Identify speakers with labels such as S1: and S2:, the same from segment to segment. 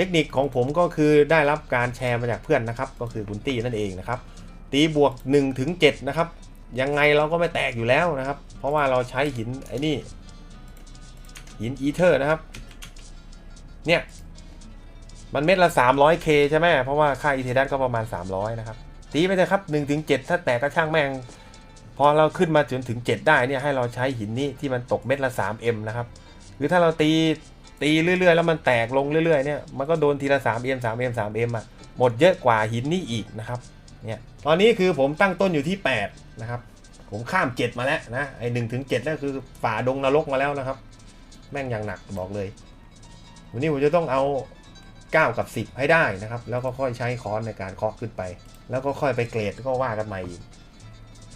S1: ทคนิคของผมก็คือได้รับการแชร์มาจากเพื่อนนะครับ ก็คือคุณตี้นั่นเองนะครับ ตีบวก1ถึง7นะครับ ยังไงเราก็ไม่แตกอยู่แล้วนะครับ เพราะว่าเราใช้หินไอ้นี่ หินอีเทอร์นะครับ เนี่ย มันเม็ดละ 300k ใช่ไหมเพราะว่าค่าอีเทดัสก็ประมาณ 300 นะครับ ตีไปเลยครับ1ถึง7ถ้าแตกก็ช่างแม่ง พอเราขึ้นมาจนถึง 7 ได้เนี่ยให้เราใช้หินนี้ที่มันตกเม็ดละ 3m นะครับคือถ้าเราตี ตีเรื่อยๆ แล้วมันแตกลงเรื่อยๆเนี่ยมันก็โดนทีละ 3m 3m 3m อะหมดเยอะกว่าหินนี่อีกนะครับเนี่ยตอนนี้คือผมตั้งต้นอยู่ที่ 8 นะครับ ผมข้าม 7 มาแล้วนะไอ้หนึ่งถึงเจ็ดนั่นคือฝ่าดงนรกมาแล้วนะครับ แม่งอย่างหนักบอกเลย วันนี้ผมจะต้องเอา 9 กับ 10 ให้ได้นะครับ แล้วก็ค่อยใช้ค้อนในการเคาะขึ้นไป แล้วก็ค่อยไปเกรดก็ว่ากันใหม่อีก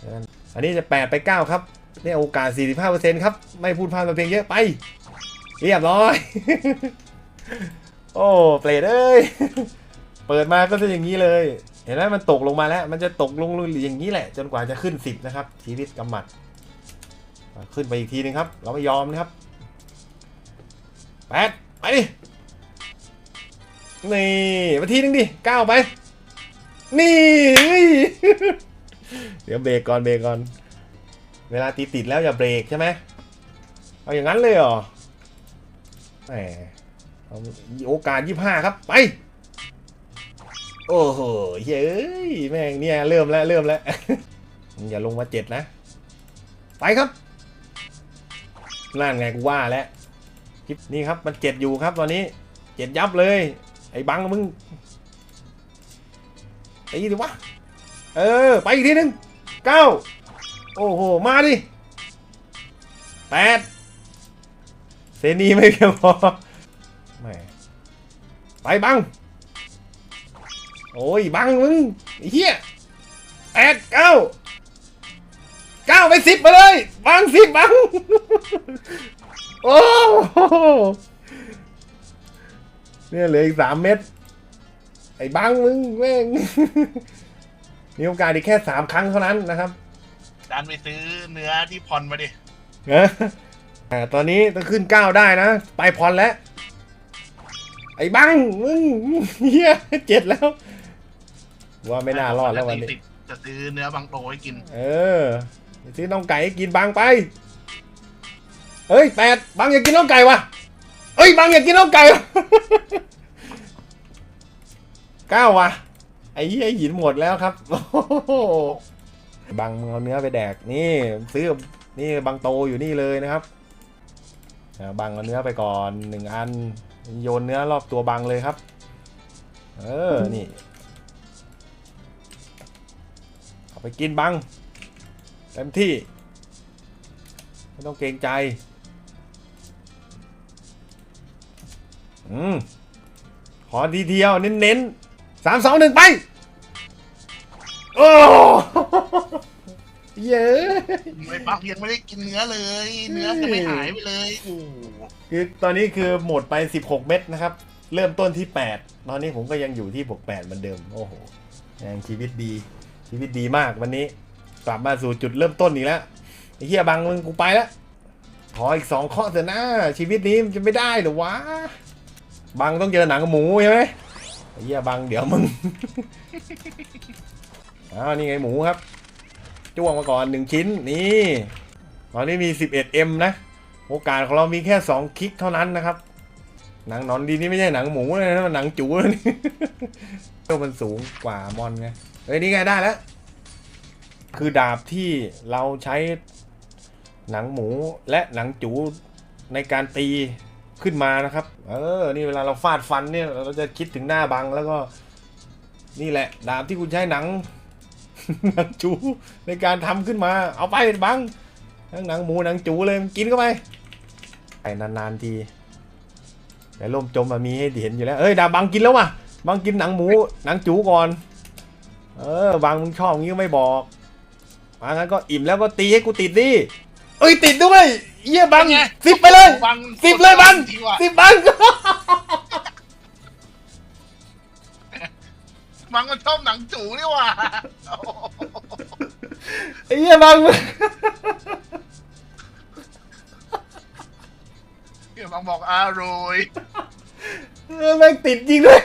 S1: ฉะนั้นอันนี้จะ 8 ไป 9 ครับเนี่โอกาส 45%ครับ ไม่พูดพลาดมาเพียงเยอะไป เรียบร้อย โอ้เปรตเอ้ย เปิดมาก็จะอย่างนี้เลย เห็นไหมมันตกลงมาแล้ว มันจะตกลงอย่างนี้แหละ จนกว่าจะขึ้น 10 นะครับ ชีวิตกำมัด ขึ้นไปอีกทีนึงครับ เราไม่ยอมนะครับแปดไปดิ นี่มาทีนึงดิเก้าไป นี่เฮ้ยเดี๋ยวเบรกก่อนเบรกก่อน เวลาตีติดแล้วอย่าเบรกใช่ไหมเอาอย่างนั้นเลยเหรอ แหมเอาโอกาสยี่ห้าครับ ไป โอ้โหเย้ยแม่งเนี่ยเริ่มแล้วเริ่มแล้ว อย่าลงมาเจ็ดนะ ไปครับนั่นไงกูว่าแล้วคลิปนี่ครับมันเจ็ดอยู่ครับตอนนี้เจ็ดยับเลย ไอ้บังมึงตีดิวะเออ ไปอีกทีหนึ่งเก้าโอ้โห มาดิแปด นีไม่เพียงพอแหมไปบัง โอ้ยบังมึงไอ้เหี้ยแปดเก้าเก้าไปสิบมาเลย บังสิบบัง โอ้โหเนี่ยเหลืออีกสามเม็ดไอ้บังมึงแม่งมีโอกาสอีกแค่สามครั้งเท่านั้นนะครับ
S2: ดันไปซื้อเนื้อที่พรมาดิ
S1: เอออ่าตอนนี้ต้องขึ้นเก้าได้นะ ไปพรแล้ว ไอ้บังมึงเฮียเจ็ดแล้ว ว่าไม่น่ารอดแล้ววันนี้
S2: ติดจะซื้อเนื้อบางโตให้กิน
S1: เออไปซื้อน้องไก่ให้กินบังไป เฮ้ยแปดบังอยากกินน้องไก่วะเฮ้ยบังอยากกินน้องไก่วะเก้าวะไอ้เหี้ยหินหมดแล้วครับโอ้โหบังมึงเอาเนื้อไปแดกนี่ซื้อนี่บังโตอยู่นี่เลยนะครับอ่า บังเอาเนื้อไปก่อนหนึ่งอัน โยนเนื้อรอบตัวบังเลยครับ เออ นี่เอาไปกินบังเต็มที่ ไม่ต้องเกรงใจ อืม ขอทีเดียวเน้นๆสามสองหนึ่งไป โอ้ เย้
S2: ไม่ปักยังไม่ได้กินเนื้อเลย เนื้อจะไม่หายไปเลยโอ้โห
S1: คือตอนนี้คือหมดไป 16 เม็ดนะครับ เริ่มต้นที่ 8 ตอนนี้ผมก็ยังอยู่ที่บวก8เหมือนเดิม โอ้โหยังชีวิตดี ชีวิตดีมากวันนี้ กลับมาสู่จุดเริ่มต้นอีกแล้วไอ้เหี้ยบังมึงกูไปแล้วขออีกสองข้อเถอะนะชีวิตนี้มันจะไม่ได้เหรอวะบังต้องเจอหนังหมูใช่ไหมไอ้เหี้ยบังเดี๋ยวมึงอ้าวนี่ไงหมูครับ จ้วงมาก่อนหนึ่งชิ้นนี่ตอนนี้มี 11M นะ โอกาสของเรามีแค่ 2 คลิกเท่านั้นนะครับ หนังนอนดีนี่ไม่ใช่หนังหมูเลยนะมันหนังจูเลยนี่เท่ามันสูงกว่ามอนไงเฮ้ยนี่ไงได้แล้วคือดาบที่เราใช้หนังหมูและหนังจูในการตีขึ้นมานะครับ เออ นี่เวลาเราฟาดฟันเนี่ย เราจะคิดถึงหน้าบังแล้วก็ นี่แหละ ดาบที่คุณใช้หนัง หนังจูในการทำขึ้นมา เอาไปบังทั้งหนังหมูหนังจูเลยมันกินเข้าไปไปนานๆทีแต่ล่มจมมามีให้เห็นอยู่แล้วเอ้ยดาบังกินแล้วว่ะบังกินหนังหมูหนังจูก่อน เออบางมึงชอบงี้ก็ไม่บอกบางงั้นก็อิ่มแล้วก็ตีให้กูติดดิเอ้ยติดด้วยเยี่ยบัง
S2: เป็นไง
S1: สิบไปเลย
S2: บัง
S1: สิบเลยบัง
S2: จริงว่ะ
S1: สิบบัง
S2: บังมันชอบหนั งจูนี่ว่ะโอ้โห
S1: ไอ้เยี่ยบัง
S2: เดี๋ยวบังบอกอร่อย
S1: เออแม่งติดจริงด้วย